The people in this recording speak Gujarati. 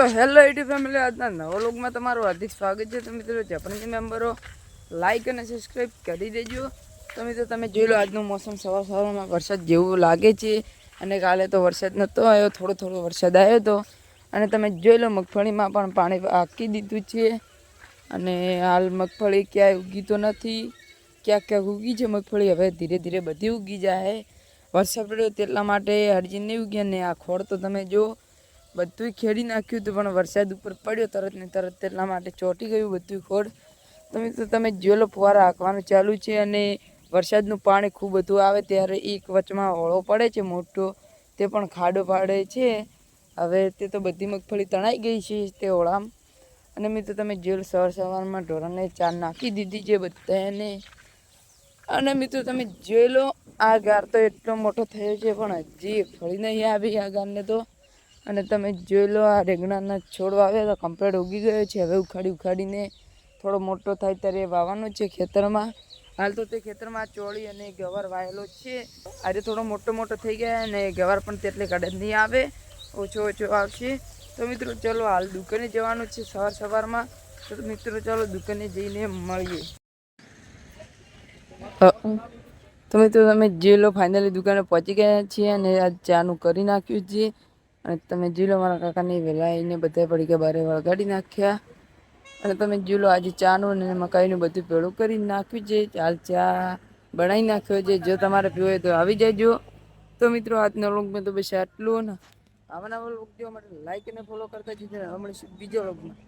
તો હેલો યુટ્યુબ ફેમિલી, આજના નવા લોકમાં તમારું હાર્દિક સ્વાગત છે. તો મિત્રો, જાપાનીઝ મેમ્બરો લાઇક અને સબસ્ક્રાઈબ કરી દેજો. તો મિત્રો, તમે જોઈ લો આજનું મોસમ સવાર સવારમાં વરસાદ જેવું લાગે છે. અને કાલે તો વરસાદ નહોતો આવ્યો, થોડો થોડો વરસાદ આવ્યો હતો અને તમે જોઈ લો મગફળીમાં પણ પાણી આંકી દીધું છે. અને હાલ મગફળી ક્યાંય ઉગી તો નથી. ક્યાંક ક્યાંક ઉગી છે મગફળી, હવે ધીરે ધીરે બધી ઉગી જાય. વરસાદ પડ્યો તેટલા માટે હરજી નહીં ઉગી અને આ ખોળ તો તમે જો બધું ખેડી નાખ્યું હતું, પણ વરસાદ ઉપર પડ્યો તરત ને તરત એટલા માટે ચોંટી ગયું બધું ખોડ. તમે તો તમે જોયેલો ફુવારા હાંકવાનું ચાલુ છે અને વરસાદનું પાણી ખૂબ બધું આવે ત્યારે એક વચમાં ઓળો પડે છે, મોટો. તે પણ ખાડો પાડે છે. હવે તે તો બધી મગફળી તણાઈ ગઈ છે, તે ઓળામ. અને મિત્રો, તમે જોયેલું સવાર સવારમાં ઢોરણને ચાર નાખી દીધી છે બધાને અને મિત્રો, તમે જોઈ લો, આ ગાર તો એટલો મોટો થયો છે, પણ હજી ફળી નહીં આવી આ ગારને તો. અને તમે જોઈ લો, આ રેંગણાના છોડ વાવ્યા તો કમ્પ્લેટ ઉગી ગયો છે. હવે ઉખાડી ઉખાડીને થોડો મોટો થાય ત્યારે વાવવાનો છે ખેતરમાં. હાલ તો તે ખેતરમાં ચોળી અને ગવાર વાયેલો છે. આજે થોડો મોટો મોટો થઈ ગયા અને ગવાર પણ તેટલે કડે નહીં આવે. ઓછો ઓછો આવશે. તો મિત્રો ચલો હાલ દુકાને જવાનું છે સવાર સવારમાં. તો મિત્રો ચાલો દુકાને જઈને મળીએ. તો મિત્રો તમે જે લો ફાઇનલી દુકાને પહોંચી ગયા છીએ અને આ ચાનું કરી નાખ્યું છે. અને તમે જુલો મારા કાકાની વહેલા આવીને બધા પડી ગયા બારે વળગાડી નાખ્યા. અને તમે જુલો આજે ચાનું અને મકાઈનું બધું ભેળું કરી નાખ્યું છે. ચાલ ચા બનાવી નાખ્યો છે. જો તમારે પીવો તો આવી જજો. તો મિત્રો, આજના લોકમાં તો બસ આટલું ને. આવા નવા લોક જોવા માટે લાઈક અને ફોલો કરતા જજો હમણાં બીજો લોકમાં